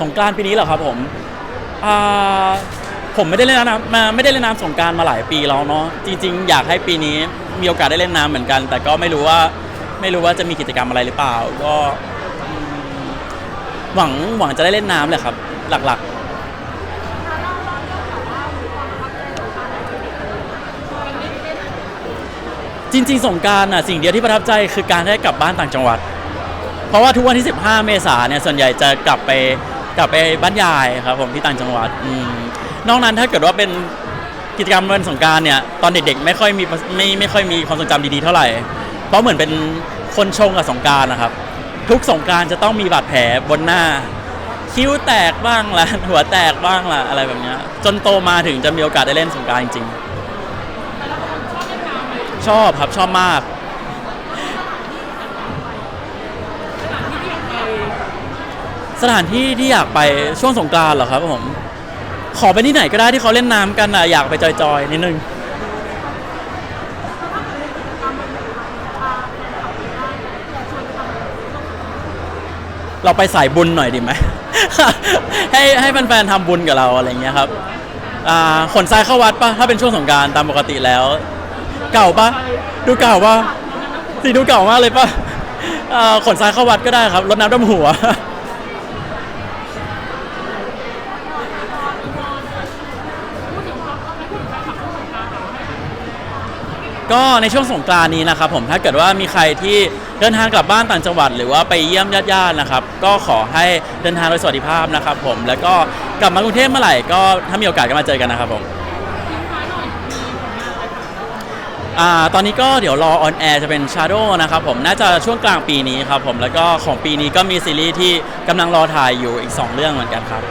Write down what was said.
สงกรานต์ปีนี้เหรอครับผมอ่าผมไม่ได้เล่นน้ำมาไม่ได้เล่นน้ำสงกรารมาหลายปีแล้วเนาะจริง ๆ อยากให้ปีนี้มีโอกาสได้เล่นน้ำเหมือนกัน แต่ก็ไม่รู้ว่าไม่รู้ว่าจะมีกิจกรรมอะไรหรือเปล่า ก็อืมหวังหวังจะได้เล่นน้ำแหละครับ หลักๆ จริง ๆ สงกรารน่ะสิ่งเดียวที่ประทับใจคือการได้กลับบ้านต่างจังหวัด เพราะว่าทุกวันที่ 15 เมษาเนี่ยส่วนใหญ่จะกลับไป กลับไปบ้านยายครับผมที่ต่างจังหวัดอืมนอกนั้นถ้าเกิดว่าเป็นกิจกรรมวันสงกรารเนี่ยตอนเด็กๆไม่ค่อยมีไม่ไม่ค่อยมีความทรงจำดีๆเท่าไหร่ เพราะเหมือนเป็นคนชงกับสงกรารนะครับ ทุกสงกรารจะต้องมีบาดแผลบนหน้า คิ้วแตกบ้างละ หัวแตกบ้างละอะไรแบบเนี้ยจนโตมาถึงจะมีโอกาสได้เล่นสงกรารจริงๆชอบครับชอบมาก สถานที่ที่อยากไปช่วงสงกรานต์เหรอครับผม ขอไปที่ไหนก็ได้ที่เขาเล่นน้ำกันอะอยากไปจอยๆนิดนึงเราไปสายบุญหน่อยดีไหมให้ให้แฟนๆทำบุญกับเราอะไรเงี้ยครับอ่าขนทรายเข้าวัดปะถ้าเป็นช่วงสงการตามปกติแล้ว เก่าปะดูเก่าปะสีดูเก่ามากเลยปะอ่าขนทรายเข้าวัดก็ได้ครับรดน้ำดำหัว ก็ในช่วงสงกรานต์นี้นะครับผมถ้าเกิดว่ามีใครที่เดินทางกลับบ้านต่างจังหวัด หรือว่าไปเยี่ยมญาติๆนะครับ ก็ขอให้เดินทางโดยสวัสดิภาพนะครับผมแล้วก็กลับมากรุงเทพเมื่อไหร่ก็ถ้ามีโอกาสก็มาเจอกันนะครับผมอ่าตอนนี้ก็เดี๋ยวรอออนแอร์จะเป็น Shadow นะครับผมน่าจะช่วงกลางปีนี้ครับผมแล้วก็ของปีนี้ก็มีซีรีส์ที่กำลังรอถ่ายอยู่อีก 2 เรื่องเหมือนกันครับ